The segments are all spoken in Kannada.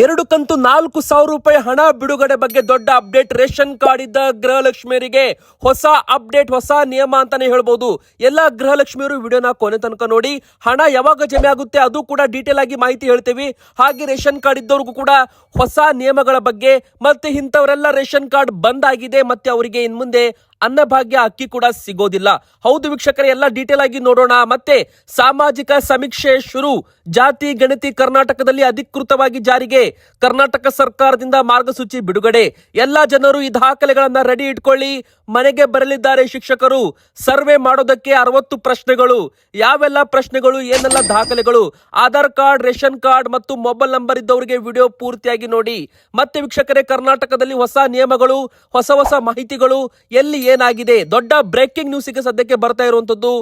ಎರಡು ಕಂತು ನಾಲ್ಕು ಸಾವಿರ ರೂಪಾಯಿ ಹಣ ಬಿಡುಗಡೆ ಬಗ್ಗೆ ದೊಡ್ಡ ಅಪ್ಡೇಟ್ ರೇಷನ್ ಕಾರ್ಡ್ ಇದ್ದ ಗೃಹಲಕ್ಷ್ಮಿಯರಿಗೆ ಹೊಸ ಅಪ್ಡೇಟ್, ಹೊಸ ನಿಯಮ ಅಂತಾನೆ ಹೇಳ್ಬೋದು. ಎಲ್ಲ ಗೃಹಲಕ್ಷ್ಮಿಯರು ವಿಡಿಯೋನ ಕೊನೆ ತನಕ ನೋಡಿ. ಹಣ ಯಾವಾಗ ಜಮೆ ಆಗುತ್ತೆ ಅದು ಕೂಡ ಡೀಟೇಲ್ ಆಗಿ ಮಾಹಿತಿ ಹೇಳ್ತೀವಿ. ಹಾಗೆ ರೇಷನ್ ಕಾರ್ಡ್ ಇದ್ದವ್ರಿಗೂ ಕೂಡ ಹೊಸ ನಿಯಮಗಳ ಬಗ್ಗೆ ಮತ್ತೆ ಇಂಥವರೆಲ್ಲ ರೇಷನ್ ಕಾರ್ಡ್ ಬಂದ್ ಆಗಿದೆ. ಮತ್ತೆ ಅವರಿಗೆ ಇನ್ ಮುಂದೆ ಅನ್ನಭಾಗ್ಯ ಅಕ್ಕಿ ಕೂಡ ಸಿಗೋದಿಲ್ಲ. ಹೌದು ವೀಕ್ಷಕರೇ, ಎಲ್ಲ ಡೀಟೇಲ್ ಆಗಿ ನೋಡೋಣ. ಮತ್ತೆ ಸಾಮಾಜಿಕ ಸಮೀಕ್ಷೆ ಶುರು. ಜಾತಿ, ಗಣತಿ ಕರ್ನಾಟಕದಲ್ಲಿ ಅಧಿಕೃತವಾಗಿ ಜಾರಿಗೆ. ಕರ್ನಾಟಕ ಸರ್ಕಾರದಿಂದ ಮಾರ್ಗಸೂಚಿ ಬಿಡುಗಡೆ. ಎಲ್ಲ ಜನರು ಈ ದಾಖಲೆಗಳನ್ನ ರೆಡಿ ಇಟ್ಕೊಳ್ಳಿ. ಮನೆಗೆ ಬರಲಿದ್ದಾರೆ ಶಿಕ್ಷಕರು. ಸರ್ವೆ ಮಾಡೋದಕ್ಕೆ ಅರವತ್ತು ಪ್ರಶ್ನೆಗಳು. ಯಾವೆಲ್ಲ ಪ್ರಶ್ನೆಗಳು, ಏನೆಲ್ಲ ದಾಖಲೆಗಳು? ಆಧಾರ್ ಕಾರ್ಡ್, ರೇಷನ್ ಕಾರ್ಡ್ ಮತ್ತು ಮೊಬೈಲ್ ನಂಬರ್ ಇದ್ದವರಿಗೆ ವಿಡಿಯೋ ಪೂರ್ತಿಯಾಗಿ ನೋಡಿ. ಮತ್ತೆ ವೀಕ್ಷಕರೇ, ಕರ್ನಾಟಕದಲ್ಲಿ ಹೊಸ ನಿಯಮಗಳು, ಹೊಸ ಹೊಸ ಮಾಹಿತಿಗಳು ಎಲ್ಲಿ ಏನಾಗಿದೆ? ದೊಡ್ಡ ಬ್ರೇಕಿಂಗ್ ನ್ಯೂಸ್ ಈಗ ಸದ್ಯಕ್ಕೆ ಬರ್ತಾ ಇರುವಂತದ್ದು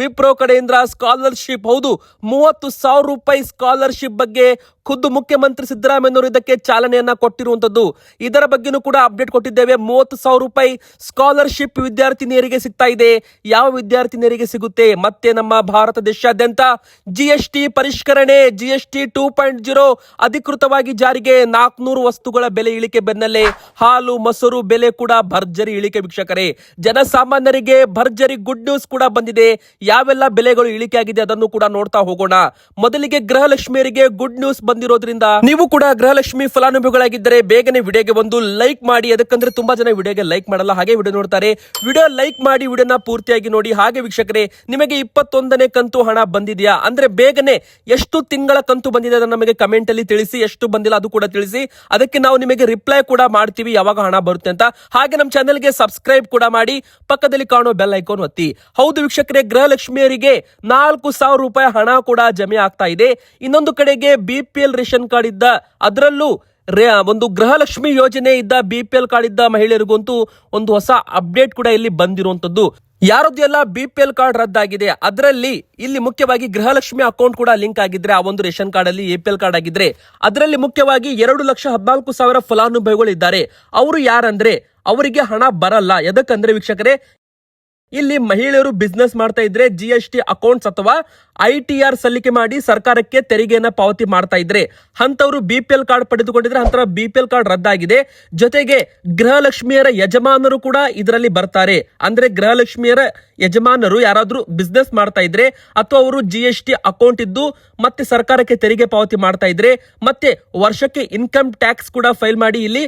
ವಿಪ್ರೋ ಕಡೆಯಿಂದ ಸ್ಕಾಲರ್ಶಿಪ್, ಹೌದು, ಮೂವತ್ತು ಸಾವಿರ ರೂಪಾಯಿ ಸ್ಕಾಲರ್ಶಿಪ್ ಬಗ್ಗೆ ಖುದ್ದು ಮುಖ್ಯಮಂತ್ರಿ ಸಿದ್ದರಾಮಯ್ಯನವರು ಇದಕ್ಕೆ ಚಾಲನೆಯನ್ನ ಕೊಟ್ಟಿರುವಂತದ್ದು ಇದರ ಬಗ್ಗೆನೂ ಕೂಡ ಅಪ್ಡೇಟ್ ಕೊಟ್ಟಿದ್ದೇವೆ. ಮೂವತ್ತು ಸಾವಿರ ರೂಪಾಯಿ ಸ್ಕಾಲರ್ಶಿಪ್ ವಿದ್ಯಾರ್ಥಿನಿಯರಿಗೆ ಸಿಗ್ತಾ ಇದೆ. ಯಾವ ವಿದ್ಯಾರ್ಥಿನಿಯರಿಗೆ ಸಿಗುತ್ತೆ? ಮತ್ತೆ ನಮ್ಮ ಭಾರತ ದೇಶಾದ್ಯಂತ ಜಿ ಎಸ್ ಟಿ ಪರಿಷ್ಕರಣೆ G S T two point zero ಅಧಿಕೃತವಾಗಿ ಜಾರಿಗೆ ನಾಲ್ಕುನೂರು ವಸ್ತುಗಳ ಬೆಲೆ ಇಳಿಕೆ ಬೆನ್ನಲ್ಲೇ ಹಾಲು, ಮೊಸರು ಬೆಲೆ ಕೂಡ ಭರ್ಜರಿ ಇಳಿಕೆ ವೀಕ್ಷಕರೇ. ಜನಸಾಮಾನ್ಯರಿಗೆ ಭರ್ಜರಿ ಗುಡ್ ನ್ಯೂಸ್ ಕೂಡ ಬಂದಿದೆ. ಯಾವೆಲ್ಲ ಬೆಲೆಗಳು ಇಳಿಕೆ ಆಗಿದೆ ಅದನ್ನು ಕೂಡ ನೋಡ್ತಾ ಹೋಗೋಣ. ಮೊದಲಿಗೆ ಗೃಹಲಕ್ಷ್ಮಿಯರಿಗೆ ಗುಡ್ ನ್ಯೂಸ್ ಬಂದಿರೋದ್ರಿಂದ ನೀವು ಕೂಡ ಗೃಹಲಕ್ಷ್ಮಿ ಫಲಾನುಭವಿಗಳಾಗಿದ್ದರೆ ಬೇಗನೆ ವಿಡಿಯೋಗೆ ಒಂದು ಲೈಕ್ ಮಾಡಿ. ಅದಕ್ಕಂದ್ರೆ ತುಂಬಾ ಜನ ವಿಡಿಯೋಗೆ ಲೈಕ್ ಮಾಡಲ್ಲ. ಹಾಗೆ ವಿಡಿಯೋ ನೋಡ್ತಾರೆ. ವಿಡಿಯೋ ಲೈಕ್ ಮಾಡಿ ವಿಡಿಯೋನ ಪೂರ್ತಿಯಾಗಿ ನೋಡಿ. ಹಾಗೆ ವೀಕ್ಷಕರೇ, ನಿಮಗೆ ಇಪ್ಪತ್ತೊಂದನೇ ಕಂತು ಹಣ ಬಂದಿದೆಯಾ? ಅಂದ್ರೆ ಬೇಗನೆ ಎಷ್ಟು ತಿಂಗಳ ಕಂತು ಬಂದಿದೆ ಅದನ್ನು ನಮಗೆ ಕಮೆಂಟ್ ಅಲ್ಲಿ ತಿಳಿಸಿ. ಎಷ್ಟು ಬಂದಿಲ್ಲ ಅದು ಕೂಡ ತಿಳಿಸಿ. ಅದಕ್ಕೆ ನಾವು ನಿಮಗೆ ರಿಪ್ಲೈ ಕೂಡ ಮಾಡ್ತೀವಿ ಯಾವಾಗ ಹಣ ಬರುತ್ತೆ ಅಂತ. ಹಾಗೆ ನಮ್ಮ ಚಾನೆಲ್ಗೆ ಸಬ್ಸ್ಕ್ರೈಬ್ ಕೂಡ ಮಾಡಿ. ಪಕ್ಕದಲ್ಲಿ ಕಾಣೋ ಬೆಲ್ ಐಕಾನ್ ಒತ್ತಿ. ಹೌದು ವೀಕ್ಷಕರೇ ಗೃಹಲಕ್ಷ್ಮಿಯರಿಗೆ ನಾಲ್ಕು ಸಾವಿರ ರೂಪಾಯಿ ಹಣ ಕೂಡ ಜಮೆ ಆಗ್ತಾ ಇದೆ. ಇನ್ನೊಂದು ಕಡೆಗೆ ಬಿಪಿಎಲ್ ರೇಷನ್ ಕಾರ್ಡ್ ಇದ್ದ ಅದರಲ್ಲೂ ಒಂದು ಗೃಹಲಕ್ಷ್ಮಿ ಯೋಜನೆ ಇದ್ದ ಬಿಪಿಎಲ್ ಕಾರ್ಡ್ ಇದ್ದ ಮಹಿಳೆಯರಿಗಂತೂ ಒಂದು ಹೊಸ ಅಪ್ಡೇಟ್ ಕೂಡ ಇಲ್ಲಿ ಬಂದಿರುವಂತದ್ದು. ಯಾರದ್ದು ಎಲ್ಲ ಬಿ ಪಿ ಎಲ್ ಕಾರ್ಡ್ ರದ್ದಾಗಿದೆ, ಅದರಲ್ಲಿ ಇಲ್ಲಿ ಮುಖ್ಯವಾಗಿ ಗೃಹಲಕ್ಷ್ಮಿ ಅಕೌಂಟ್ ಕೂಡ ಲಿಂಕ್ ಆಗಿದ್ರೆ ಆ ಒಂದು ರೇಷನ್ ಕಾರ್ಡ್ ಅಲ್ಲಿ ಎ ಪಿ ಎಲ್ ಕಾರ್ಡ್ ಆಗಿದ್ರೆ, ಅದರಲ್ಲಿ ಮುಖ್ಯವಾಗಿ ಎರಡು ಲಕ್ಷ ಹದಿನಾಲ್ಕು ಸಾವಿರ ಫಲಾನುಭವಿಗಳು ಇದ್ದಾರೆ. ಅವರು ಯಾರಂದ್ರೆ, ಅವರಿಗೆ ಹಣ ಬರಲ್ಲ. ಎದಕ್ಕಂದ್ರೆ ವೀಕ್ಷಕರೇ ಇಲ್ಲಿ ಮಹಿಳೆಯರು ಬಿಸ್ನೆಸ್ ಮಾಡ್ತಾ ಇದ್ರೆ ಜಿ ಎಸ್ ಟಿ ಅಕೌಂಟ್ಸ್ ಅಥವಾ ಐ ಟಿ ಆರ್ ಸಲ್ಲಿಕೆ ಮಾಡಿ ಸರ್ಕಾರಕ್ಕೆ ತೆರಿಗೆಯನ್ನ ಪಾವತಿ ಮಾಡ್ತಾ ಇದ್ರೆ ಅಂತವರು ಬಿ ಪಿ ಎಲ್ ಕಾರ್ಡ್ ಪಡೆದುಕೊಂಡಿದ್ರೆ ಅಂತರ ಬಿ ಪಿ ಎಲ್ ಕಾರ್ಡ್ ರದ್ದಾಗಿದೆ. ಜೊತೆಗೆ ಗೃಹಲಕ್ಷ್ಮಿಯರ ಯಜಮಾನರು ಕೂಡ ಇದರಲ್ಲಿ ಬರ್ತಾರೆ. ಅಂದ್ರೆ ಗೃಹಲಕ್ಷ್ಮಿಯರ ಯಜಮಾನರು ಯಾರಾದ್ರೂ ಬಿಸ್ನೆಸ್ ಮಾಡ್ತಾ ಇದ್ರೆ ಅಥವಾ ಅವರು ಜಿ ಎಸ್ ಟಿ ಅಕೌಂಟ್ ಇದ್ದು ಮತ್ತೆ ಸರ್ಕಾರಕ್ಕೆ ತೆರಿಗೆ ಪಾವತಿ ಮಾಡ್ತಾ ಇದ್ರೆ ಮತ್ತೆ ವರ್ಷಕ್ಕೆ ಇನ್ಕಮ್ ಟ್ಯಾಕ್ಸ್ ಕೂಡ ಫೈಲ್ ಮಾಡಿ ಇಲ್ಲಿ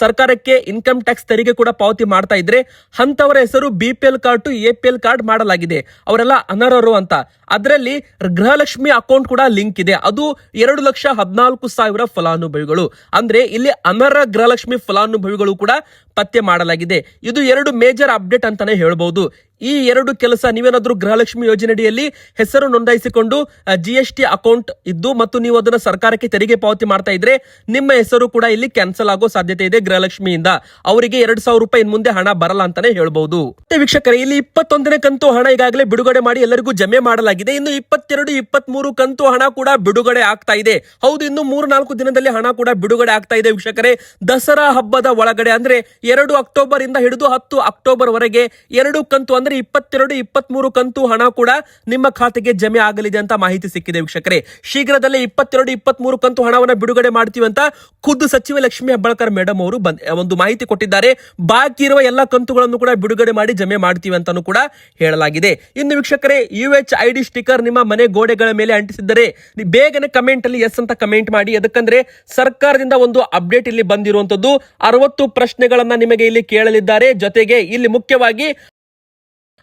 ಸರ್ಕಾರಕ್ಕೆ ಇನ್ಕಮ್ ಟ್ಯಾಕ್ಸ್ ತೆರಿಗೆ ಕೂಡ ಪಾವತಿ ಮಾಡ್ತಾ ಇದ್ರೆ ಅಂತವರ ಹೆಸರು B P L card to A P L card ಮಾಡಲಾಗಿದೆ. ಅವರೆಲ್ಲ ಅನರ್ಹರು ಅಂತ. ಅದರಲ್ಲಿ ಗೃಹಲಕ್ಷ್ಮಿ ಅಕೌಂಟ್ ಕೂಡ ಲಿಂಕ್ ಇದೆ. ಅದು ಎರಡು ಲಕ್ಷ ಹದಿನಾಲ್ಕು ಸಾವಿರ ಫಲಾನುಭವಿಗಳು. ಅಂದ್ರೆ ಇಲ್ಲಿ ಅನರ್ಹ ಗೃಹಲಕ್ಷ್ಮಿ ಫಲಾನುಭವಿಗಳು ಕೂಡ ಪತ್ತೆ ಮಾಡಲಾಗಿದೆ. ಇದು ಎರಡು ಮೇಜರ್ ಅಪ್ಡೇಟ್ ಅಂತಾನೆ ಹೇಳಬಹುದು ಈ ಎರಡು ಕೆಲಸ ನೀವೇನಾದ್ರೂ ಗೃಹಲಕ್ಷ್ಮಿ ಯೋಜನೆಯಡಿಯಲ್ಲಿ ಹೆಸರು ನೋಂದಾಯಿಸಿಕೊಂಡು ಜಿ ಎಸ್ ಟಿ ಅಕೌಂಟ್ ಇದ್ದು ಮತ್ತು ನೀವು ಅದನ್ನ ಸರ್ಕಾರಕ್ಕೆ ತೆರಿಗೆ ಪಾವತಿ ಮಾಡ್ತಾ ಇದ್ರೆ ನಿಮ್ಮ ಹೆಸರು ಕೂಡ ಇಲ್ಲಿ ಕ್ಯಾನ್ಸಲ್ ಆಗೋ ಸಾಧ್ಯತೆ ಇದೆ ಗೃಹಲಕ್ಷ್ಮಿಯಿಂದ. ಅವರಿಗೆ ಎರಡ್ ಸಾವಿರ ರೂಪಾಯಿ ಮುಂದೆ ಹಣ ಬರಲ್ಲ ಅಂತಾನೆ ಹೇಳಬಹುದು ವೀಕ್ಷಕರೇ, ಇಲ್ಲಿ ಇಪ್ಪತ್ತೊಂದನೇ ಕಂತು ಹಣ ಈಗಾಗಲೇ ಬಿಡುಗಡೆ ಮಾಡಿ ಎಲ್ಲರಿಗೂ ಜಮೆ ಮಾಡಲಾಗಿದೆ. ಇನ್ನು ಇಪ್ಪತ್ತೆರಡು ಇಪ್ಪತ್ತ್ ಮೂರು ಕಂತು ಹಣ ಕೂಡ ಬಿಡುಗಡೆ ಆಗ್ತಾ ಇದೆ. ಹೌದು, ಇನ್ನು ಮೂರು ನಾಲ್ಕು ದಿನದಲ್ಲಿ ಹಣ ಕೂಡ ಬಿಡುಗಡೆ ಆಗ್ತಾ ಇದೆ ವೀಕ್ಷಕರೇ. ದಸರಾ ಹಬ್ಬದ ಒಳಗಡೆ ಅಂದ್ರೆ ಎರಡು ಅಕ್ಟೋಬರ್ ಇಂದ ಹಿಡಿದು ಹತ್ತು ಅಕ್ಟೋಬರ್ ವರೆಗೆ ಎರಡು ಕಂತು ಅಂದ್ರೆ ಇಪ್ಪತ್ತೆರಡು ಇಪ್ಪತ್ತ್ ಮೂರು ಕಂತು ಹಣ ಕೂಡ ನಿಮ್ಮ ಖಾತೆಗೆ ಜಮೆ ಆಗಲಿದೆ ಅಂತ ಮಾಹಿತಿ ಸಿಕ್ಕಿದೆ ವೀಕ್ಷಕರೇ. ಶೀಘ್ರದಲ್ಲೇ ಇಪ್ಪತ್ತೆರಡು ಇಪ್ಪತ್ತ್ ಮೂರು ಕಂತು ಹಣವನ್ನು ಬಿಡುಗಡೆ ಮಾಡ್ತೀವಿ ಅಂತ ಖುದ್ದು ಸಚಿವ ಲಕ್ಷ್ಮಿ ಹೆಬ್ಬಾಳ್ಕರ್ ಮೇಡಮ್ ಅವರು ಒಂದು ಮಾಹಿತಿ ಕೊಟ್ಟಿದ್ದಾರೆ. ಬಾಕಿ ಇರುವ ಎಲ್ಲ ಕಂತುಗಳನ್ನು ಕೂಡ ಬಿಡುಗಡೆ ಮಾಡಿ ಜಮೆ ಮಾಡ್ತೀವಿ ಅಂತಾನು ಕೂಡ ಹೇಳಲಾಗಿದೆ. ಇನ್ನು ವೀಕ್ಷಕರೇ U H I D sticker ನಿಮ್ಮ ಮನೆ ಗೋಡೆಗಳ ಮೇಲೆ ಅಂಟಿಸಿದ್ದರೆ ಬೇಗನೆ ಕಮೆಂಟ್ ಅಲ್ಲಿ ಎಸ್ ಅಂತ ಕಮೆಂಟ್ ಮಾಡಿ. ಅದಕ್ಕಂದ್ರೆ ಸರ್ಕಾರದಿಂದ ಒಂದು ಅಪ್ಡೇಟ್ ಇಲ್ಲಿ ಬಂದಿರುವಂತದ್ದು ಅರವತ್ತು ಪ್ರಶ್ನೆಗಳನ್ನ ನಿಮಗೆ ಇಲ್ಲಿ ಕೇಳಲಿದ್ದಾರೆ. ಜೊತೆಗೆ ಇಲ್ಲಿ ಮುಖ್ಯವಾಗಿ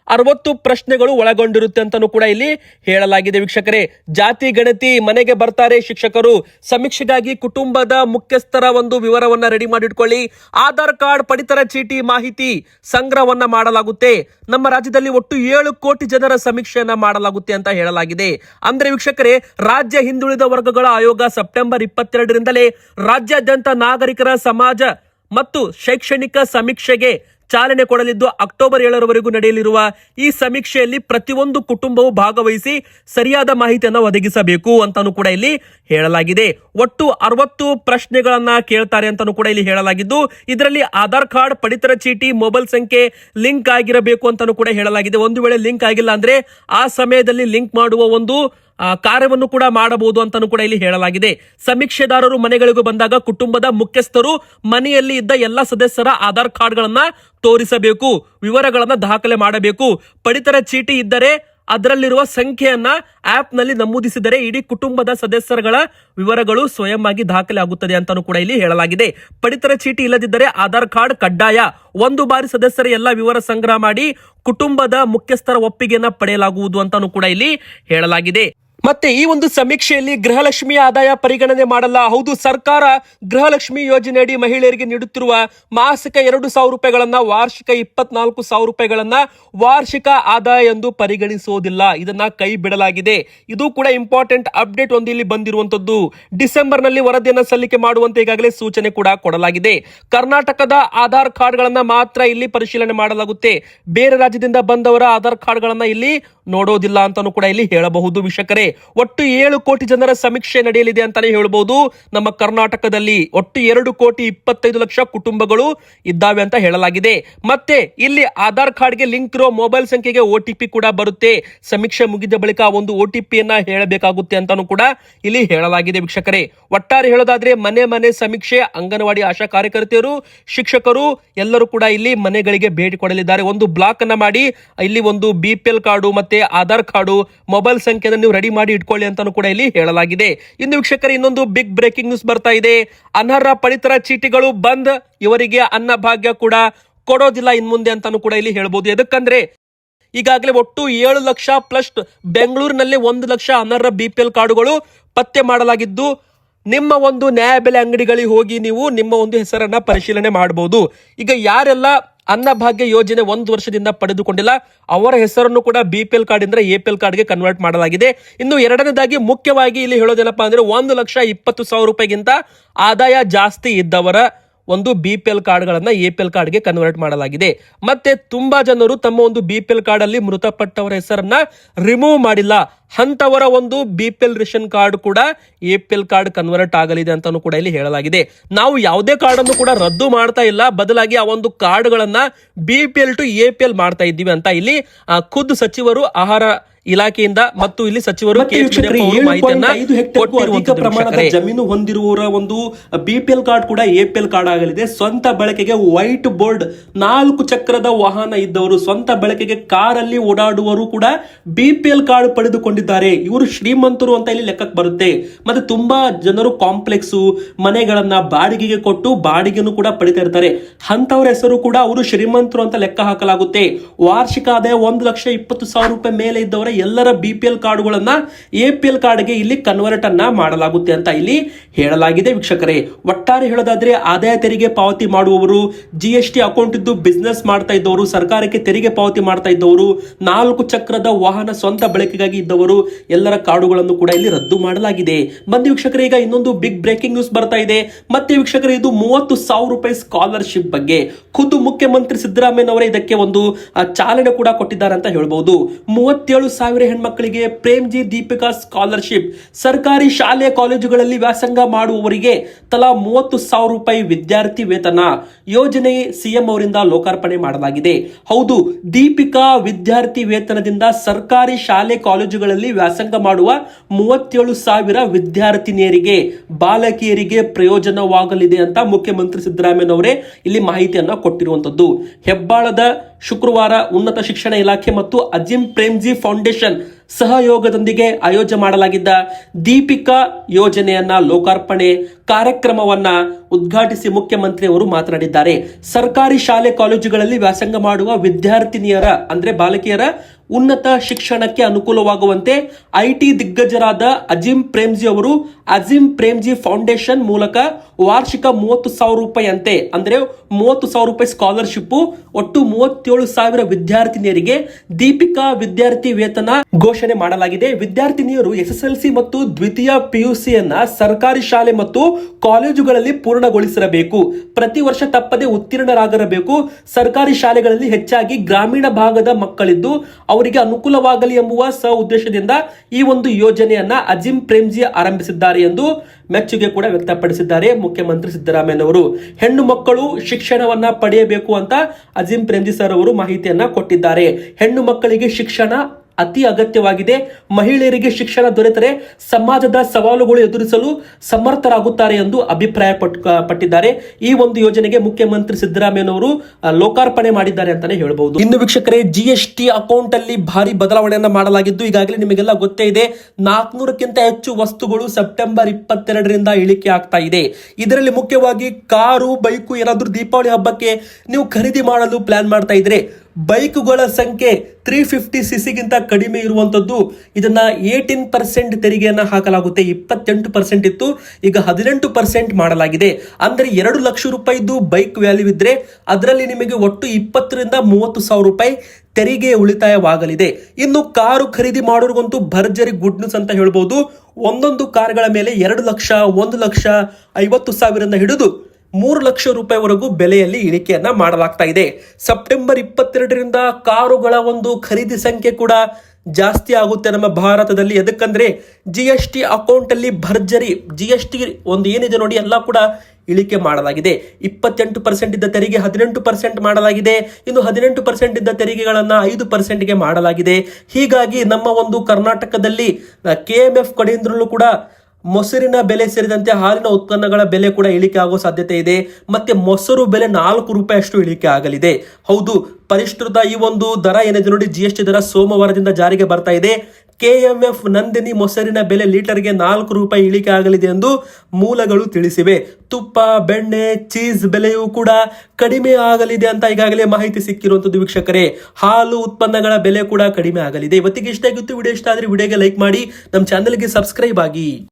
ಅರವತ್ತು ಪ್ರಶ್ನೆಗಳು ಒಳಗೊಂಡಿರುತ್ತೆ ಅಂತಾನೂ ಕೂಡ ಇಲ್ಲಿ ಹೇಳಲಾಗಿದೆ ವೀಕ್ಷಕರೇ. ಜಾತಿ, ಗಣತಿ, ಮನೆಗೆ ಬರ್ತಾರೆ ಶಿಕ್ಷಕರು. ಸಮೀಕ್ಷೆಗಾಗಿ ಕುಟುಂಬದ ಮುಖ್ಯಸ್ಥರ ಒಂದು ವಿವರವನ್ನ ರೆಡಿ ಮಾಡಿಟ್ಕೊಳ್ಳಿ. ಆಧಾರ್ ಕಾರ್ಡ್, ಪಡಿತರ ಚೀಟಿ ಮಾಹಿತಿ ಸಂಗ್ರಹವನ್ನ ಮಾಡಲಾಗುತ್ತೆ. ನಮ್ಮ ರಾಜ್ಯದಲ್ಲಿ ಒಟ್ಟು ಏಳು ಕೋಟಿ ಜನರ ಸಮೀಕ್ಷೆಯನ್ನ ಮಾಡಲಾಗುತ್ತೆ ಅಂತ ಹೇಳಲಾಗಿದೆ. ಅಂದ್ರೆ ವೀಕ್ಷಕರೇ, ರಾಜ್ಯ ಹಿಂದುಳಿದ ವರ್ಗಗಳ ಆಯೋಗ ಸೆಪ್ಟೆಂಬರ್ ಇಪ್ಪತ್ತೆರಡರಿಂದಲೇ ರಾಜ್ಯಾದ್ಯಂತ ನಾಗರಿಕರ ಸಮಾಜ ಮತ್ತು ಶೈಕ್ಷಣಿಕ ಸಮೀಕ್ಷೆಗೆ ಚಾಲನೆ ಕೊಡಲಿದ್ದು ಅಕ್ಟೋಬರ್ ಏಳರವರೆಗೂ ನಡೆಯಲಿರುವ ಈ ಸಮೀಕ್ಷೆಯಲ್ಲಿ ಪ್ರತಿಯೊಂದು ಕುಟುಂಬವು ಭಾಗವಹಿಸಿ ಸರಿಯಾದ ಮಾಹಿತಿಯನ್ನು ಒದಗಿಸಬೇಕು ಅಂತಾನು ಕೂಡ ಇಲ್ಲಿ ಹೇಳಲಾಗಿದೆ. ಒಟ್ಟು ಅರವತ್ತು ಪ್ರಶ್ನೆಗಳನ್ನ ಕೇಳ್ತಾರೆ ಅಂತಾನು ಕೂಡ ಇಲ್ಲಿ ಹೇಳಲಾಗಿದ್ದು, ಇದರಲ್ಲಿ ಆಧಾರ್ ಕಾರ್ಡ್, ಪಡಿತರ ಚೀಟಿ, ಮೊಬೈಲ್ ಸಂಖ್ಯೆ ಲಿಂಕ್ ಆಗಿರಬೇಕು ಅಂತಾನು ಕೂಡ ಹೇಳಲಾಗಿದೆ. ಒಂದು ವೇಳೆ ಲಿಂಕ್ ಆಗಿಲ್ಲ ಅಂದ್ರೆ ಆ ಸಮಯದಲ್ಲಿ ಲಿಂಕ್ ಮಾಡುವ ಒಂದು ಕಾರ್ಯವನ್ನು ಕೂಡ ಮಾಡಬಹುದು ಅಂತಾನು ಕೂಡ ಇಲ್ಲಿ ಹೇಳಲಾಗಿದೆ. ಸಮೀಕ್ಷೆದಾರರು ಮನೆಗಳಿಗೂ ಬಂದಾಗ ಕುಟುಂಬದ ಮುಖ್ಯಸ್ಥರು ಮನೆಯಲ್ಲಿ ಇದ್ದ ಎಲ್ಲ ಸದಸ್ಯರ ಆಧಾರ್ ಕಾರ್ಡ್ಗಳನ್ನ ತೋರಿಸಬೇಕು, ವಿವರಗಳನ್ನ ದಾಖಲೆ ಮಾಡಬೇಕು. ಪಡಿತರ ಚೀಟಿ ಇದ್ದರೆ ಅದರಲ್ಲಿರುವ ಸಂಖ್ಯೆಯನ್ನ ಆಪ್ನಲ್ಲಿ ನಮೂದಿಸಿದರೆ ಇಡೀ ಕುಟುಂಬದ ಸದಸ್ಯರುಗಳ ವಿವರಗಳು ಸ್ವಯಂ ಆಗಿ ದಾಖಲೆ ಆಗುತ್ತದೆ ಅಂತಾನು ಕೂಡ ಇಲ್ಲಿ ಹೇಳಲಾಗಿದೆ. ಪಡಿತರ ಚೀಟಿ ಇಲ್ಲದಿದ್ದರೆ ಆಧಾರ್ ಕಾರ್ಡ್ ಕಡ್ಡಾಯ. ಒಂದು ಬಾರಿ ಸದಸ್ಯರ ಎಲ್ಲ ವಿವರ ಸಂಗ್ರಹ ಮಾಡಿ ಕುಟುಂಬದ ಮುಖ್ಯಸ್ಥರ ಒಪ್ಪಿಗೆಯನ್ನ ಪಡೆಯಲಾಗುವುದು ಅಂತಾನು ಕೂಡ ಇಲ್ಲಿ ಹೇಳಲಾಗಿದೆ. ಮತ್ತೆ ಈ ಒಂದು ಸಮೀಕ್ಷೆಯಲ್ಲಿ ಗೃಹಲಕ್ಷ್ಮಿ ಆದಾಯ ಪರಿಗಣನೆ ಮಾಡಲ್ಲ. ಹೌದು, ಸರ್ಕಾರ ಗೃಹಲಕ್ಷ್ಮಿ ಯೋಜನೆಯಡಿ ಮಹಿಳೆಯರಿಗೆ ನೀಡುತ್ತಿರುವ ಮಾಸಿಕ ಎರಡು ಸಾವಿರ ರೂಪಾಯಿಗಳನ್ನ, ವಾರ್ಷಿಕ ಇಪ್ಪತ್ನಾಲ್ಕು ಸಾವಿರ ರೂಪಾಯಿಗಳನ್ನ ವಾರ್ಷಿಕ ಆದಾಯ ಎಂದು ಪರಿಗಣಿಸುವುದಿಲ್ಲ. ಇದನ್ನ ಕೈ ಬಿಡಲಾಗಿದೆ. ಇದು ಕೂಡ ಇಂಪಾರ್ಟೆಂಟ್ ಅಪ್ಡೇಟ್ ಒಂದು ಇಲ್ಲಿ ಬಂದಿರುವಂತದ್ದು. ಡಿಸೆಂಬರ್ನಲ್ಲಿ ವರದಿಯನ್ನ ಸಲ್ಲಿಕೆ ಮಾಡುವಂತೆ ಈಗಾಗಲೇ ಸೂಚನೆ ಕೂಡ ಕೊಡಲಾಗಿದೆ. ಕರ್ನಾಟಕದ ಆಧಾರ್ ಕಾರ್ಡ್ಗಳನ್ನ ಮಾತ್ರ ಇಲ್ಲಿ ಪರಿಶೀಲನೆ ಮಾಡಲಾಗುತ್ತೆ. ಬೇರೆ ರಾಜ್ಯದಿಂದ ಬಂದವರ ಆಧಾರ್ ಕಾರ್ಡ್ಗಳನ್ನ ಇಲ್ಲಿ ನೋಡೋದಿಲ್ಲ ಅಂತಾನು ಕೂಡ ಇಲ್ಲಿ ಹೇಳಬಹುದು ವೀಕ್ಷಕರೇ. ಒಟ್ಟು ಏಳು ಕೋಟಿ ಜನರ ಸಮೀಕ್ಷೆ ನಡೆಯಲಿದೆ ಅಂತಾನೆ ಹೇಳಬಹುದು ನಮ್ಮ ಕರ್ನಾಟಕದಲ್ಲಿ ಒಟ್ಟು ಎರಡು ಕೋಟಿ ಇಪ್ಪತ್ತೈದು ಲಕ್ಷ ಕುಟುಂಬಗಳು ಇದ್ದಾವೆ ಅಂತ ಹೇಳಲಾಗಿದೆ. ಮತ್ತೆ ಇಲ್ಲಿ ಆಧಾರ್ ಕಾರ್ಡ್ಗೆ ಲಿಂಕ್ ಇರೋ ಮೊಬೈಲ್ ಸಂಖ್ಯೆಗೆ ಒ ಟಿ ಪಿ ಕೂಡ ಬರುತ್ತೆ. ಸಮೀಕ್ಷೆ ಮುಗಿದ ಬಳಿಕ ಒಂದು ಒ ಟಿ ಪಿಯನ್ನ ಹೇಳಬೇಕಾಗುತ್ತೆ ಅಂತಾನು ಕೂಡ ಇಲ್ಲಿ ಹೇಳಲಾಗಿದೆ ವೀಕ್ಷಕರೇ. ಒಟ್ಟಾರೆ ಹೇಳೋದಾದ್ರೆ ಮನೆ ಮನೆ ಸಮೀಕ್ಷೆ, ಅಂಗನವಾಡಿ ಆಶಾ ಕಾರ್ಯಕರ್ತೆಯರು, ಶಿಕ್ಷಕರು ಎಲ್ಲರೂ ಕೂಡ ಇಲ್ಲಿ ಮನೆಗಳಿಗೆ ಭೇಟಿ ಕೊಡಲಿದ್ದಾರೆ. ಒಂದು ಬ್ಲಾಕ್ ಅನ್ನ ಮಾಡಿ ಇಲ್ಲಿ ಒಂದು ಬಿ ಪಿ ಎಲ್ ಕಾರ್ಡು ಮತ್ತೆ ಆಧಾರ್ ಕಾರ್ಡು, ಮೊಬೈಲ್ ಸಂಖ್ಯೆಯನ್ನು ನೀವು ರೆಡಿ ಮಾಡಿ ಇಟ್ಕೊಳ್ಳಿ ಅಂತಾನು ಕೂಡ ಇಲ್ಲಿ ಹೇಳಲಾಗಿದೆ. ಇನ್ನು ವೀಕ್ಷಕರ, ಇನ್ನೊಂದು ಬಿಗ್ ಬ್ರೇಕಿಂಗ್ ನ್ಯೂಸ್ ಬರ್ತಾ ಇದೆ. ಅನರ್ಹ ಪಡಿತರ ಚೀಟಿಗಳು ಬಂದ್. ಇವರಿಗೆ ಅನ್ನ ಭಾಗ್ಯ ಕೂಡ ಕೊಡೋದಿಲ್ಲ ಇನ್ ಮುಂದೆ ಅಂತಾನು ಕೂಡ ಇಲ್ಲಿ ಹೇಳ್ಬೋದು. ಎದಕ್ಕಂದ್ರೆ, ಈಗಾಗಲೇ ಒಟ್ಟು ಏಳು ಲಕ್ಷ ಪ್ಲಸ್ ಬೆಂಗಳೂರಿನಲ್ಲಿ ಒಂದು ಲಕ್ಷ ಅನರ್ಹ ಬಿ ಪಿ ಎಲ್ ಕಾರ್ಡುಗಳು ಪತ್ತೆ ಮಾಡಲಾಗಿದ್ದು, ನಿಮ್ಮ ಒಂದು ನ್ಯಾಯಬೆಲೆ ಅಂಗಡಿಗಳಿಗೆ ಹೋಗಿ ನೀವು ನಿಮ್ಮ ಒಂದು ಹೆಸರನ್ನ ಪರಿಶೀಲನೆ ಮಾಡಬಹುದು ಈಗ ಯಾರೆಲ್ಲ ಅನ್ನಭಾಗ್ಯ ಯೋಜನೆ ಒಂದು ವರ್ಷದಿಂದ ಪಡೆದುಕೊಂಡಿಲ್ಲ. ಅವರ ಹೆಸರನ್ನು ಕೂಡ ಬಿ ಪಿ ಎಲ್ ಕಾರ್ಡ್ ಇಂದ ಎ ಪಿ ಎಲ್ ಕಾರ್ಡ್ಗೆ ಕನ್ವರ್ಟ್ ಮಾಡಲಾಗಿದೆ. ಇನ್ನು ಎರಡನೇದಾಗಿ ಮುಖ್ಯವಾಗಿ ಇಲ್ಲಿ ಹೇಳೋದೇನಪ್ಪ ಅಂದ್ರೆ ಒಂದು ಲಕ್ಷ ಇಪ್ಪತ್ತು ಸಾವಿರ ರೂಪಾಯಿಗಿಂತ ಆದಾಯ ಜಾಸ್ತಿ ಇದ್ದವರ ಒಂದು ಬಿ ಪಿ ಎಲ್ ಕಾರ್ಡ್ಗಳನ್ನು ಎ ಪಿ ಎಲ್ ಕಾರ್ಡ್ಗೆ ಕನ್ವರ್ಟ್ ಮಾಡಲಾಗಿದೆ. ಮತ್ತೆ ತುಂಬಾ ಜನರು ತಮ್ಮ ಒಂದು ಬಿ ಪಿ ಎಲ್ ಕಾರ್ಡ್ ಅಲ್ಲಿ ಮೃತಪಟ್ಟವರ ಹೆಸರನ್ನ ರಿಮೂವ್ ಮಾಡಿಲ್ಲ. ಅಂತವರ ಒಂದು B P L ration card ಕೂಡ A P L card convert ಆಗಲಿದೆ ಅಂತಾನು ಕೂಡ ಇಲ್ಲಿ ಹೇಳಲಾಗಿದೆ. ನಾವು ಯಾವುದೇ ಕಾರ್ಡ್ ಅನ್ನು ಕೂಡ ರದ್ದು ಮಾಡ್ತಾ ಇಲ್ಲ. ಬದಲಾಗಿ ಆ ಒಂದು ಕಾರ್ಡ್ಗಳನ್ನ B P L to A P L ಮಾಡ್ತಾ ಇದ್ದೀವಿ ಅಂತ ಇಲ್ಲಿ ಖುದ್ದು ಸಚಿವರು ಆಹಾರ ಇಲಾಖೆಯಿಂದ ಮತ್ತು ಇಲ್ಲಿ ಸಚಿವರು ಪ್ರಮಾಣದ ಜಮೀನು ಹೊಂದಿರುವವರ ಒಂದು ಬಿಪಿಎಲ್ ಕಾರ್ಡ್ ಕೂಡ ಎಪಿಎಲ್ ಕಾರ್ಡ್ ಆಗಲಿದೆ. ಸ್ವಂತ ಬಳಕೆಗೆ ವೈಟ್ ಬೋರ್ಡ್ ನಾಲ್ಕು ಚಕ್ರದ ವಾಹನ ಇದ್ದವರು ಸ್ವಂತ ಬಳಕೆಗೆ ಕಾರಲ್ಲಿ ಓಡಾಡುವರು ಕೂಡ ಬಿಪಿಎಲ್ ಕಾರ್ಡ್ ಪಡೆದುಕೊಂಡಿದ್ದಾರೆ. ಇವರು ಶ್ರೀಮಂತರು ಅಂತ ಇಲ್ಲಿ ಲೆಕ್ಕಕ್ಕೆ ಬರುತ್ತೆ. ಮತ್ತೆ ತುಂಬಾ ಜನರು ಕಾಂಪ್ಲೆಕ್ಸ್ ಮನೆಗಳನ್ನ ಬಾಡಿಗೆಗೆ ಕೊಟ್ಟು ಬಾಡಿಗೆನು ಕೂಡ ಪಡಿತಾ ಇರ್ತಾರೆ. ಅಂತವ್ರ ಹೆಸರು ಕೂಡ ಅವರು ಶ್ರೀಮಂತರು ಅಂತ ಲೆಕ್ಕ ಹಾಕಲಾಗುತ್ತೆ. ವಾರ್ಷಿಕ ಆದಾಯ ಒಂದು ಲಕ್ಷ ಇಪ್ಪತ್ತು ಸಾವಿರ ರೂಪಾಯಿ ಮೇಲೆ ಇದ್ದವರ ಎಲ್ಲರ ಬಿ ಪಿ ಎಲ್ ಕಾರ್ಡ್ಗಳನ್ನ ಎ ಪಿ ಎಲ್ ಕಾರ್ಡ್ಗೆ ಇಲ್ಲಿ ಕನ್ವರ್ಟ್ ಅನ್ನ ಮಾಡಲಾಗುತ್ತೆ ಅಂತ ಇಲ್ಲಿ ಹೇಳಲಾಗಿದೆ ವೀಕ್ಷಕರೇ. ಒಟ್ಟಾರೆ ಹೇಳೋದಾದ್ರೆ ಆದಾಯ ತೆರಿಗೆ ಪಾವತಿ ಮಾಡುವವರು ಜಿ ಎಸ್ ಟಿ ಅಕೌಂಟ್ ಇದ್ದು ಬಿಸ್ನೆಸ್ ಮಾಡ್ತಾ ಇದ್ದವರು, ಸರ್ಕಾರಕ್ಕೆ ತೆರಿಗೆ ಪಾವತಿ ಮಾಡ್ತಾ ಇದ್ದವರು, ನಾಲ್ಕು ಚಕ್ರದ ವಾಹನ ಸ್ವಂತ ಬಳಕೆಗಾಗಿ ಇದ್ದವರು, ಎಲ್ಲರ ಕಾರ್ಡುಗಳನ್ನು ಕೂಡ ಇಲ್ಲಿ ರದ್ದು ಮಾಡಲಾಗಿದೆ. ಬಂದು ವೀಕ್ಷಕರೇ, ಈಗ ಇನ್ನೊಂದು ಬಿಗ್ ಬ್ರೇಕಿಂಗ್ ನ್ಯೂಸ್ ಬರ್ತಾ ಇದೆ. ಮತ್ತೆ ವೀಕ್ಷಕರೇ, ಇದು ಮೂವತ್ತು ಸಾವಿರ ರೂಪಾಯಿ ಸ್ಕಾಲರ್ಶಿಪ್ ಬಗ್ಗೆ. ಖುದ್ದು ಮುಖ್ಯಮಂತ್ರಿ ಸಿದ್ದರಾಮಯ್ಯನವರೇ ಇದಕ್ಕೆ ಒಂದು ಚಾಲನೆ ಕೂಡ ಕೊಟ್ಟಿದ್ದಾರೆ ಅಂತ ಹೇಳಬಹುದು ಮೂವತ್ತೇಳು ಹೆಣ್ಮಕ್ಕಳಿಗೆ ಪ್ರೇಮ್ಜಿ ದೀಪಿಕಾ ಸ್ಕಾಲರ್ಶಿಪ್. ಸರ್ಕಾರಿ ಶಾಲೆ, ಕಾಲೇಜುಗಳಲ್ಲಿ ವ್ಯಾಸಂಗ ಮಾಡುವವರಿಗೆ ತಲಾ ಮೂವತ್ತು ಸಾವಿರ ರೂಪಾಯಿ ವಿದ್ಯಾರ್ಥಿ ವೇತನ ಯೋಜನೆ ಸಿಎಂ ಅವರಿಂದ ಲೋಕಾರ್ಪಣೆ ಮಾಡಲಾಗಿದೆ. ಹೌದು, ದೀಪಿಕಾ ವಿದ್ಯಾರ್ಥಿ ವೇತನದಿಂದ ಸರ್ಕಾರಿ ಶಾಲೆ, ಕಾಲೇಜುಗಳಲ್ಲಿ ವ್ಯಾಸಂಗ ಮಾಡುವ ಮೂವತ್ತೇಳು ಸಾವಿರ ವಿದ್ಯಾರ್ಥಿನಿಯರಿಗೆ ಬಾಲಕಿಯರಿಗೆ ಪ್ರಯೋಜನವಾಗಲಿದೆ ಅಂತ ಮುಖ್ಯಮಂತ್ರಿ ಸಿದ್ದರಾಮಯ್ಯನವರೇ ಇಲ್ಲಿ ಮಾಹಿತಿಯನ್ನು ಕೊಟ್ಟಿರುವಂತದ್ದು ಹೆಬ್ಬಾಳದ ಶುಕ್ರವಾರ ಉನ್ನತ ಶಿಕ್ಷಣ ಇಲಾಖೆ ಮತ್ತು ಅಜಿಂ ಪ್ರೇಮ್ಜಿ ಫೌಂಡೇಶನ್ ಸಹಯೋಗದೊಂದಿಗೆ ಆಯೋಜನೆ ಮಾಡಲಾಗಿದ್ದ ದೀಪಿಕಾ ಯೋಜನೆಯನ್ನ ಲೋಕಾರ್ಪಣೆ ಕಾರ್ಯಕ್ರಮವನ್ನ ಉದ್ಘಾಟಿಸಿ ಮುಖ್ಯಮಂತ್ರಿ ಅವರು ಮಾತನಾಡಿದ್ದಾರೆ. ಸರ್ಕಾರಿ ಶಾಲೆ ಕಾಲೇಜುಗಳಲ್ಲಿ ವ್ಯಾಸಂಗ ಮಾಡುವ ವಿದ್ಯಾರ್ಥಿನಿಯರ, ಅಂದ್ರೆ ಬಾಲಕಿಯರ ಉನ್ನತ ಶಿಕ್ಷಣಕ್ಕೆ ಅನುಕೂಲವಾಗುವಂತೆ ಐಟಿ ದಿಗ್ಗಜರಾದ ಅಜಿಂ ಪ್ರೇಮ್ಜಿ ಅವರು ಅಜಿಂ ಪ್ರೇಮ್ಜಿ ಫೌಂಡೇಶನ್ ಮೂಲಕ ವಾರ್ಷಿಕ ಮೂವತ್ತು ಸಾವಿರ ರೂಪಾಯಿ ಅಂತೆ ಅಂದ್ರೆ ಮೂವತ್ತು ಸಾವಿರ ರೂಪಾಯಿ ಸ್ಕಾಲರ್ಶಿಪ್ ಒಟ್ಟು ಮೂವತ್ತೇಳು ಸಾವಿರ ವಿದ್ಯಾರ್ಥಿನಿಯರಿಗೆ ದೀಪಿಕಾ ವಿದ್ಯಾರ್ಥಿ ವೇತನ ಘೋಷಣೆ ಮಾಡಲಾಗಿದೆ. ವಿದ್ಯಾರ್ಥಿನಿಯರು ಎಸ್ಎಸ್ಎಲ್ಸಿ ಮತ್ತು ದ್ವಿತೀಯ ಪಿಯುಸಿಯನ್ನ ಸರ್ಕಾರಿ ಶಾಲೆ ಮತ್ತು ಕಾಲೇಜುಗಳಲ್ಲಿ ಪೂರ್ಣಗೊಳಿಸಿರಬೇಕು. ಪ್ರತಿ ವರ್ಷ ತಪ್ಪದೆ ಉತ್ತೀರ್ಣರಾಗಿರಬೇಕು. ಸರ್ಕಾರಿ ಶಾಲೆಗಳಲ್ಲಿ ಹೆಚ್ಚಾಗಿ ಗ್ರಾಮೀಣ ಭಾಗದ ಮಕ್ಕಳಿದ್ದು ಅವರಿಗೆ ಅನುಕೂಲವಾಗಲಿ ಎಂಬುವ ಸ ಉದ್ದೇಶದಿಂದ ಈ ಒಂದು ಯೋಜನೆಯನ್ನ ಅಜಿಂ ಪ್ರೇಮ್ಜಿ ಆರಂಭಿಸಿದ್ದಾರೆ ಎಂದು ಮೆಚ್ಚುಗೆ ಕೂಡ ವ್ಯಕ್ತಪಡಿಸಿದ್ದಾರೆ ಮುಖ್ಯಮಂತ್ರಿ ಸಿದ್ದರಾಮಯ್ಯನವರು ಹೆಣ್ಣು ಮಕ್ಕಳು ಶಿಕ್ಷಣವನ್ನ ಪಡೆಯಬೇಕು ಅಂತ ಅಜಿಂ ಪ್ರೇಮ್ಜಿ ಸರ್ ಅವರು ಮಾಹಿತಿಯನ್ನ ಕೊಟ್ಟಿದ್ದಾರೆ. ಹೆಣ್ಣು ಮಕ್ಕಳಿಗೆ ಶಿಕ್ಷಣ ಅತಿ ಅಗತ್ಯವಾಗಿದೆ. ಮಹಿಳೆಯರಿಗೆ ಶಿಕ್ಷಣ ದೊರೆತರೆ ಸಮಾಜದ ಸವಾಲುಗಳು ಎದುರಿಸಲು ಸಮರ್ಥರಾಗುತ್ತಾರೆ ಎಂದು ಅಭಿಪ್ರಾಯ ಪಟ್- ಪಟ್ಟಿದ್ದಾರೆ. ಈ ಒಂದು ಯೋಜನೆಗೆ ಮುಖ್ಯಮಂತ್ರಿ ಸಿದ್ದರಾಮಯ್ಯನವರು ಲೋಕಾರ್ಪಣೆ ಮಾಡಿದ್ದಾರೆ ಅಂತಾನೆ ಹೇಳಬಹುದು. ಇನ್ನು ವೀಕ್ಷಕರೇ ಜಿಎಸ್ಟಿ ಅಕೌಂಟ್ ಅಲ್ಲಿ ಭಾರಿ ಬದಲಾವಣೆಯನ್ನು ಮಾಡಲಾಗಿದ್ದು ಈಗಾಗಲೇ ನಿಮಗೆಲ್ಲ ಗೊತ್ತೇ ಇದೆ. ನಾಲ್ಕುನೂರಕ್ಕಿಂತ ಹೆಚ್ಚು ವಸ್ತುಗಳು ಸೆಪ್ಟೆಂಬರ್ ಇಪ್ಪತ್ತೆರಡರಿಂದ ಇಳಿಕೆ ಆಗ್ತಾ ಇದೆ. ಇದರಲ್ಲಿ ಮುಖ್ಯವಾಗಿ ಕಾರು, ಬೈಕು, ಏನಾದರೂ ದೀಪಾವಳಿ ಹಬ್ಬಕ್ಕೆ ನೀವು ಖರೀದಿ ಮಾಡಲು ಪ್ಲಾನ್ ಮಾಡ್ತಾ ಇದ್ರೆ ಬೈಕುಗಳ ಸಂಖ್ಯೆ ತ್ರೀ ಫಿಫ್ಟಿ ಸಿಸಿಗಿಂತ ಕಡಿಮೆ ಇರುವಂತದ್ದು. ಇದನ್ನ ಏಟೀನ್ ಪರ್ಸೆಂಟ್ ತೆರಿಗೆಯನ್ನ ಹಾಕಲಾಗುತ್ತೆ. ಇಪ್ಪತ್ತೆಂಟು ಪರ್ಸೆಂಟ್ ಇತ್ತು. ಈಗ ಹದಿನೆಂಟು ಪರ್ಸೆಂಟ್ ಮಾಡಲಾಗಿದೆ. ಅಂದ್ರೆ ಎರಡು ಲಕ್ಷ ರೂಪಾಯಿದು ಬೈಕ್ ವ್ಯಾಲ್ಯೂ ಇದ್ರೆ ಅದರಲ್ಲಿ ನಿಮಗೆ ಒಟ್ಟು ಇಪ್ಪತ್ತರಿಂದ ಮೂವತ್ತು ಸಾವಿರ ರೂಪಾಯಿ ತೆರಿಗೆ ಉಳಿತಾಯವಾಗಲಿದೆ. ಇನ್ನು ಕಾರು ಖರೀದಿ ಮಾಡೋರಿಗಂತೂ ಭರ್ಜರಿ ಗುಡ್ ಅಂತ ಹೇಳ್ಬೋದು. ಒಂದೊಂದು ಕಾರ್ಗಳ ಮೇಲೆ ಎರಡು ಲಕ್ಷ, ಒಂದು ಲಕ್ಷ ಐವತ್ತು ಸಾವಿರದಿಂದ ಹಿಡಿದು ಮೂರು ಲಕ್ಷ ರೂಪಾಯಿವರೆಗೂ ಬೆಲೆಯಲ್ಲಿ ಇಳಿಕೆಯನ್ನ ಮಾಡಲಾಗ್ತಾ ಇದೆ. ಸೆಪ್ಟೆಂಬರ್ ಇಪ್ಪತ್ತೆರಡರಿಂದ ಕಾರುಗಳ ಒಂದು ಖರೀದಿ ಸಂಖ್ಯೆ ಕೂಡ ಜಾಸ್ತಿ ಆಗುತ್ತೆ ನಮ್ಮ ಭಾರತದಲ್ಲಿ. ಎದಕ್ಕಂದ್ರೆ ಜಿ ಎಸ್ ಟಿ ಅಕೌಂಟ್ ಅಲ್ಲಿ ಭರ್ಜರಿ ಜಿ ಎಸ್ ಟಿ ಒಂದು ಏನಿದೆ ನೋಡಿ, ಎಲ್ಲ ಕೂಡ ಇಳಿಕೆ ಮಾಡಲಾಗಿದೆ. ಇಪ್ಪತ್ತೆಂಟು ಪರ್ಸೆಂಟ್ ಇದ್ದ ತೆರಿಗೆ ಹದಿನೆಂಟು ಪರ್ಸೆಂಟ್ ಮಾಡಲಾಗಿದೆ. ಇನ್ನು ಹದಿನೆಂಟು ಪರ್ಸೆಂಟ್ ಇದ್ದ ತೆರಿಗೆಗಳನ್ನ ಐದು ಪರ್ಸೆಂಟ್ಗೆ ಮಾಡಲಾಗಿದೆ. ಹೀಗಾಗಿ ನಮ್ಮ ಒಂದು ಕರ್ನಾಟಕದಲ್ಲಿ ಕೆ ಎಂ ಎಫ್ ಕಡೆಯಿಂದಲೂ ಕೂಡ ಮೊಸರಿನ ಬೆಲೆ ಸೇರಿದಂತೆ ಹಾಲಿನ ಉತ್ಪನ್ನಗಳ ಬೆಲೆ ಕೂಡ ಇಳಿಕೆ ಆಗುವ ಸಾಧ್ಯತೆ ಇದೆ. ಮತ್ತೆ ಮೊಸರು ಬೆಲೆ ನಾಲ್ಕು ರೂಪಾಯಿಯಷ್ಟು ಇಳಿಕೆ ಆಗಲಿದೆ. ಹೌದು, ಪರಿಷ್ಕೃತ ಈ ಒಂದು ದರ ಏನಿದೆ ನೋಡಿ ಜಿ ಎಸ್ ಟಿ ದರ ಸೋಮವಾರದಿಂದ ಜಾರಿಗೆ ಬರ್ತಾ ಇದೆ. ಕೆಎಂಎಫ್ ನಂದಿನಿ ಮೊಸರಿನ ಬೆಲೆ ಲೀಟರ್ಗೆ ನಾಲ್ಕು ರೂಪಾಯಿ ಇಳಿಕೆ ಆಗಲಿದೆ ಎಂದು ಮೂಲಗಳು ತಿಳಿಸಿವೆ. ತುಪ್ಪ, ಬೆಣ್ಣೆ, ಚೀಸ್ ಬೆಲೆಯೂ ಕೂಡ ಕಡಿಮೆ ಆಗಲಿದೆ ಅಂತ ಈಗಾಗಲೇ ಮಾಹಿತಿ ಸಿಕ್ಕಿರುವಂತದ್ದು ವೀಕ್ಷಕರೇ. ಹಾಲು ಉತ್ಪನ್ನಗಳ ಬೆಲೆ ಕೂಡ ಕಡಿಮೆ ಆಗಲಿದೆ. ಇವತ್ತಿಗೆ ಇಷ್ಟ ಆಗಿತ್ತು. ವಿಡಿಯೋ ಇಷ್ಟ ಆದ್ರೆ ವಿಡಿಯೋಗೆ ಲೈಕ್ ಮಾಡಿ, ನಮ್ಮ ಚಾನಲ್ಗೆ ಸಬ್ಸ್ಕ್ರೈಬ್ ಆಗಿ.